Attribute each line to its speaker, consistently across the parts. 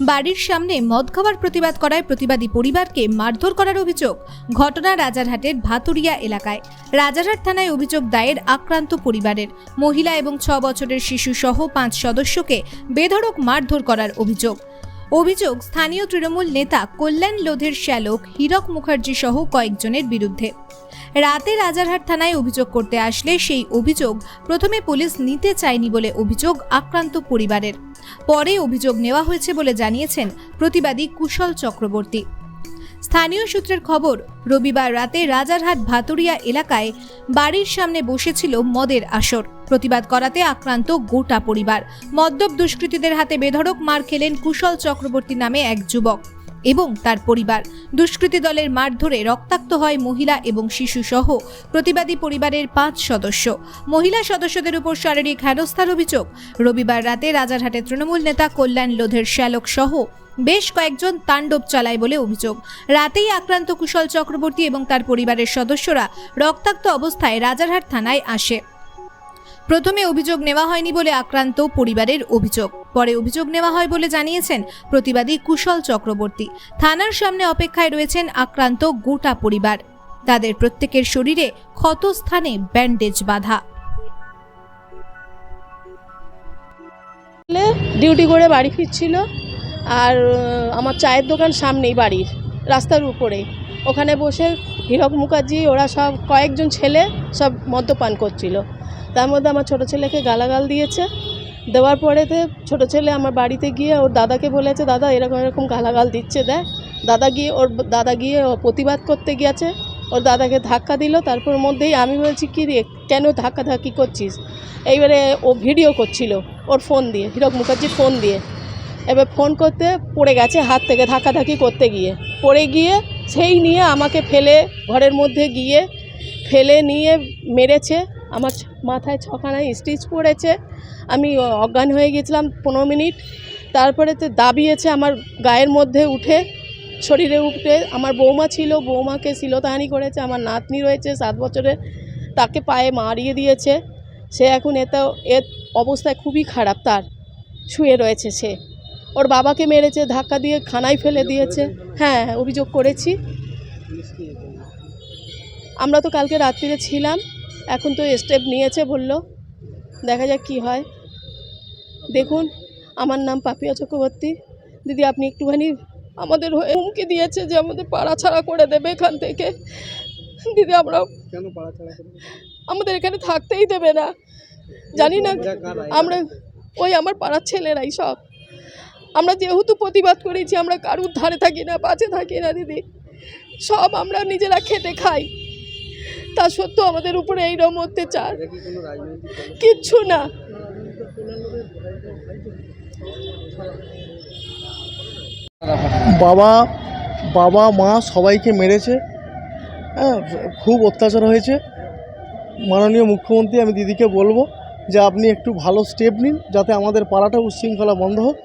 Speaker 1: বাড়ির সামনে মদ খাওয়ার প্রতিবাদ করায় প্রতিবাদী পরিবারকে মারধর করার অভিযোগ ঘটনা রাজারহাটের ভাতুরিয়া এলাকায়। রাজারহাট থানায় অভিযোগ দায়ের আক্রান্ত পরিবারের। মহিলা এবং ছ বছরের শিশু সহ পাঁচ সদস্যকে বেধড়ক মারধর করার অভিযোগ। অভিযোগ, স্থানীয় তৃণমূল নেতা কল্যাণ লোধের শ্যালক হীরক মুখার্জি সহ কয়েকজনের বিরুদ্ধে। রাতে রাজারহাট থানায় অভিযোগ করতে আসলে সেই অভিযোগ প্রথমে পুলিশ নিতে চায়নি বলে অভিযোগ আক্রান্ত পরিবারের। পরে অভিযোগ নেওয়া হয়েছে বলে জানিয়েছেন প্রতিবাদী কুশল চক্রবর্তী। স্থানীয় সূত্রের খবর, রবিবার রাতে রাজারহাট ভাতুরিয়া এলাকায় বাড়ির সামনে বসেছিল মদের আসর। প্রতিবাদ করাতে আক্রান্ত গোটা পরিবার। মদ্যপ দুষ্কৃতীদের হাতে বেধড়ক মার খেলেন কুশল চক্রবর্তী নামে এক যুবক। এবং তার পরিবার। দুষ্কৃতী দলের মারধরে রক্তাক্ত হয় মহিলা এবং শিশু সহ প্রতিবাদী পরিবারের পাঁচ সদস্য। মহিলা সদস্যদের উপর শারীরিক হেনস্থার অভিযোগ। রবিবার রাতে রাজারহাটে তৃণমূল নেতা কল্যাণ লোধের শ্যালক সহ বেশ কয়েকজন তাণ্ডব চালায় বলে অভিযোগ। রাতেই আক্রান্ত কুশল চক্রবর্তী এবং তার পরিবারের সদস্যরা রক্তাক্ত অবস্থায় রাজারহাট থানায় আসে। প্রথমে অভিযোগ নেওয়া হয়নি বলে আক্রান্ত পরিবারের অভিযোগ। পরে অভিযোগ নেওয়া হয় বলে জানিয়েছেন প্রতিবাদী কুশল চক্রবর্তী। থানার সামনে অপেক্ষায় রয়েছেন আক্রান্ত গোটা পরিবার। তাদের প্রত্যেকের শরীরে ক্ষত স্থানে ব্যান্ডেজ বাঁধা।
Speaker 2: ডিউটি করে বাড়ি ফিরছিল আর আমার চায়ের দোকান সামনেই বাড়ির, রাস্তার উপরে। ওখানে বসে হীরক মুখার্জি, ওরা সব কয়েকজন ছেলে সব মদ্যপান করছিল। তার মধ্যে আমার ছোট ছেলেকে গালাগাল দিয়েছে। দেওয়ার পরেতে ছোট ছেলে আমার বাড়িতে গিয়ে ওর দাদাকে বলেছে, দাদা, এরকম এরকম গালাগাল দিচ্ছে, দেখ। দাদা গিয়ে ওর দাদা গিয়ে ও প্রতিবাদ করতে গিয়েছে। ওর দাদাকে ধাক্কা দিল। তারপর মধ্যেই আমি বলছি, কী রে, কেন ধাক্কা ধাক্কি করছিস? এইবারে ও ভিডিও করছিল ওর ফোন দিয়ে, হীরক মুখার্জির ফোন দিয়ে। এবার ফোন করতে পড়ে গেছে হাত থেকে ধাক্কাধাক্কি করতে গিয়ে। পড়ে গিয়ে সেই নিয়ে আমাকে ফেলে, ঘরের মধ্যে গিয়ে ফেলে নিয়ে মেরেছে। আমার মাথায় ছখানায় স্টিচ পড়েছে। আমি অজ্ঞান হয়ে গেছিলাম পনেরো মিনিট। তারপরে তো দাবিয়েছে আমার গায়ের মধ্যে উঠে শরীরে উঠে। আমার বৌমা ছিল বৌমাকে শিলতাহানি করেছে আমার নাতনি রয়েছে সাত বছরের তাকে পায়ে মারিয়ে দিয়েছে। সে এখন এত এর অবস্থায় খুবই খারাপ তার। শুয়ে রয়েছে সে। ওর বাবাকে মেরেছে ধাক্কা দিয়ে খানায় ফেলে দিয়েছে। হ্যাঁ হ্যাঁ, অভিযোগ করেছি। আমরা তো কালকে রাত্রিরে ছিলাম। এখন তো স্টেপ নিয়েছে বলল। দেখা যাক কি হয়। দেখুন আমার নাম পাপিয়া চক্রবর্তী। দিদি আপনি একটুখানি আমাদের হয়ে হুমকি দিয়েছে যে আমাদের পাড়া ছাড়া করে দেবে এখান থেকে। দিদি আমরা
Speaker 3: কেন পাড়া ছাড়া
Speaker 2: আমাদের এখানে থাকতেই দেবে না। জানি না আমরা ওই আমার পাড়ার ছেলেরাই সব। আমরা যেহেতু প্রতিবাদ করেছি আমরা কারুর ধারে থাকি না পাশে থাকি না দিদি। সব আমরা নিজেরা খেতে খাই। তা সত্ত্বেও আমাদের উপরে এইরকম অত্যাচার? কিচ্ছু না।
Speaker 4: বাবা বাবা, মা সবাইকে মেরেছে। হ্যাঁ খুব অত্যাচার হয়েছে। মাননীয় মুখ্যমন্ত্রী, আমি দিদিকে বলব যে আপনি একটু ভালো স্টেপ নিন, যাতে আমাদের পাড়াটা উচ্ছৃঙ্খলা বন্ধ হোক।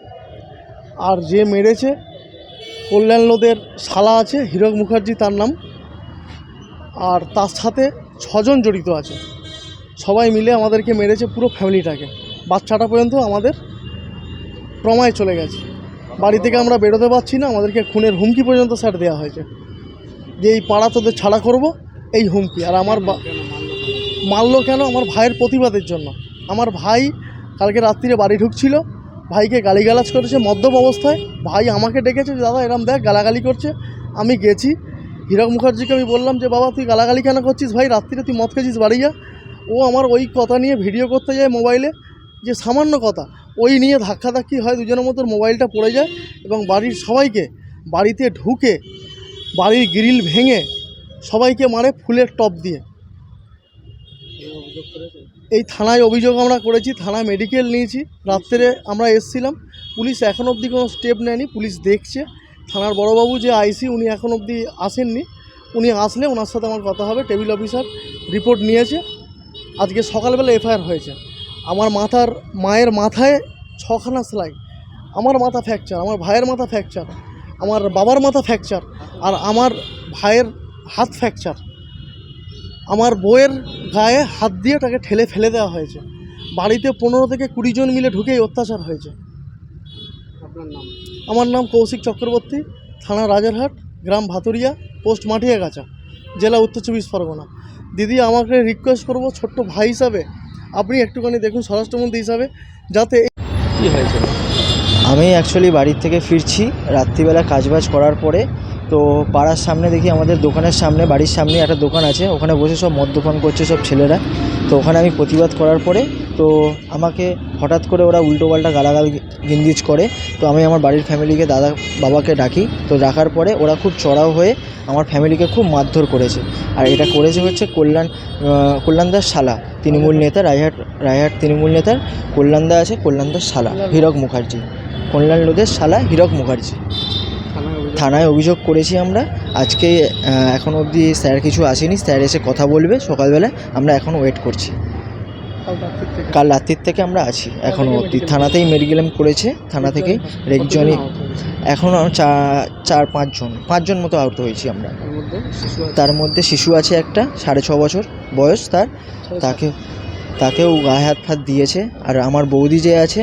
Speaker 4: আর যে মেরেছে কল্যাণ লোদের শালা আছে, হীরক মুখার্জি তার নাম। আর তার সাথে ছজন জড়িত আছে। সবাই মিলে আমাদেরকে মেরেছে পুরো ফ্যামিলিটাকে। বাচ্চাটা পর্যন্ত আমাদের প্রমায় চলে গেছে। বাড়ি থেকে আমরা বেরোতে পারছি না, আমাদেরকে খুনের হুমকি পর্যন্ত স্যার দেওয়া হয়েছে। যে এই পাড়া তোদের ছাড়া করব, এই হুমকি। আর আমার মারলো কেন? আমার ভাইয়ের প্রতিবাদের জন্য। আমার ভাই কালকে রাত্রিরে বাড়ি ঢুকছিল। ভাইকে গালিগালাজ করেছে মদ্যপ অবস্থায়। ভাই আমাকে ডেকেছে, দাদা, এরম দেখ, গালাগালি করছে। আমি গেছি হীরক মুখার্জিকে আমি বললাম যে, বাবা, তুই গালাগালি কেন করছিস ভাই? রাত্রিরে তুই মদ খেয়েছিস বাড়ি যা। ও আমার ওই কথা নিয়ে ভিডিও করতে যায় মোবাইলে, যে সামান্য কথা। ওই নিয়ে ধাক্কাধাক্কি হয়, দুজনের মতো মোবাইলটা পড়ে যায় এবং বাড়ির সবাইকে, বাড়িতে ঢুকে, বাড়ির গ্রিল ভেঙে সবাইকে মারে ফুলের টপ দিয়ে। এই থানায় অভিযোগ আমরা করেছি, থানায় মেডিকেল নিয়েছি। রাত্রে আমরা এসছিলাম, পুলিশ এখন অবধি কোনো স্টেপ নেয়নি, পুলিশ দেখছে। থানার বড়বাবু যে আইসি, উনি এখন অবধি আসেননি। উনি আসলে ওনার সাথে আমার কথা হবে। টেবিল অফিসার রিপোর্ট নিয়েছে। আজকে সকালবেলা এফআইআর হয়েছে। আমার মাথার, মায়ের মাথায় ছখানা সেলাই। আমার মাথা ফ্র্যাকচার আমার ভাইয়ের মাথা ফ্র্যাকচার আমার বাবার মাথা ফ্র্যাকচার আর আমার ভাইয়ের হাত ফ্র্যাকচার আমার বউয়ের গায়ে হাত দিয়ে তাকে ঠেলে ফেলে দেওয়া হয়েছে। বাড়িতে পনেরো থেকে কুড়ি জন মিলে ঢুকেই অত্যাচার হয়েছে।
Speaker 3: আপনার নাম?
Speaker 4: আমার নাম কৌশিক চক্রবর্তী থানা রাজারহাট গ্রাম ভাতুরিয়া পোস্ট মাটিয়াগাছা জেলা উত্তর চব্বিশ পরগনা। দিদি আমাকে রিকোয়েস্ট করব ছোট্ট ভাই হিসাবে। আপনি একটুখানি দেখুন স্বরাষ্ট্রমন্ত্রী হিসাবে যাতে
Speaker 3: কি হয়েছে?
Speaker 5: আমি অ্যাকচুয়ালি বাড়ির থেকে ফিরছি রাত্রিবেলা কাজবাজ করার পরে। তো পাড়ার সামনে দেখি আমাদের দোকানের সামনে বাড়ির সামনে একটা দোকান আছে ওখানে বসে সব মদ্যপান করছে সব ছেলেরা। তো ওখানে আমি প্রতিবাদ করার পরে তো আমাকে হঠাৎ করে ওরা উল্টোপাল্টা গালাগাল গিন্দিজ করে তো আমি আমার বাড়ির ফ্যামিলিকে দাদা বাবাকে ডাকি। তো ডাকার পরে ওরা খুব চড়াও হয়ে আমার ফ্যামিলিকে খুব মারধর করেছে। আর এটা করেছে হচ্ছে কল্যাণ আহ, কল্যাণদাস শালা তৃণমূল নেতা রায়হাট রায়হাট তৃণমূল নেতার কল্যাণদা আছে কল্যাণদাস শালা হীরক মুখার্জি। কল্যাণ লোদের শালা হীরক মুখার্জি।
Speaker 3: থানায় অভিযোগ
Speaker 5: করেছি আমরা। আজকে এখনও অবধি স্যার কিছু আসেনি স্যার এসে কথা বলবে সকালবেলা আমরা এখন ওয়েট করছি।
Speaker 3: কাল রাত্রির থেকে
Speaker 5: আমরা আছি এখনও অবধি। থানাতেই মেডিক্লেম করেছে থানা থেকেই রেকজনই? এখনও চা চার পাঁচজন পাঁচজন মতো আহত হয়েছি আমরা।
Speaker 3: তার মধ্যে শিশু আছে?
Speaker 5: একটা সাড়ে ছ বছর বয়স তার। তাকে তাকেও গায়ে হাত ফাত দিয়েছে। আর আমার বৌদি যে আছে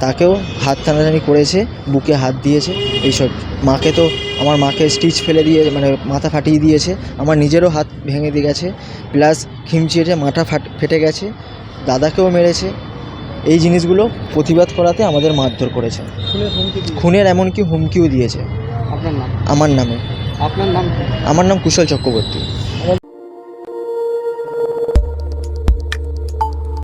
Speaker 5: তাকেও হাত টানাটানি করেছে বুকে হাত দিয়েছে এইসব। মাকে তো আমার মাকে স্টিচ ফেলে দিয়ে মানে মাথা ফাটিয়ে দিয়েছে। আমার নিজেরও হাত ভেঙে দিয়ে গেছে। প্লাস খিমচিয়েছে মাথা ফাট ফেটে গেছে। দাদাকেও মেরেছে। এই জিনিসগুলো প্রতিবাদ করাতে আমাদের মারধর করেছে।
Speaker 3: খুনের
Speaker 5: এমনকি হুমকিও দিয়েছে। আমার নামে।
Speaker 3: আপনার নাম
Speaker 5: আমার নাম কুশল চক্রবর্তী।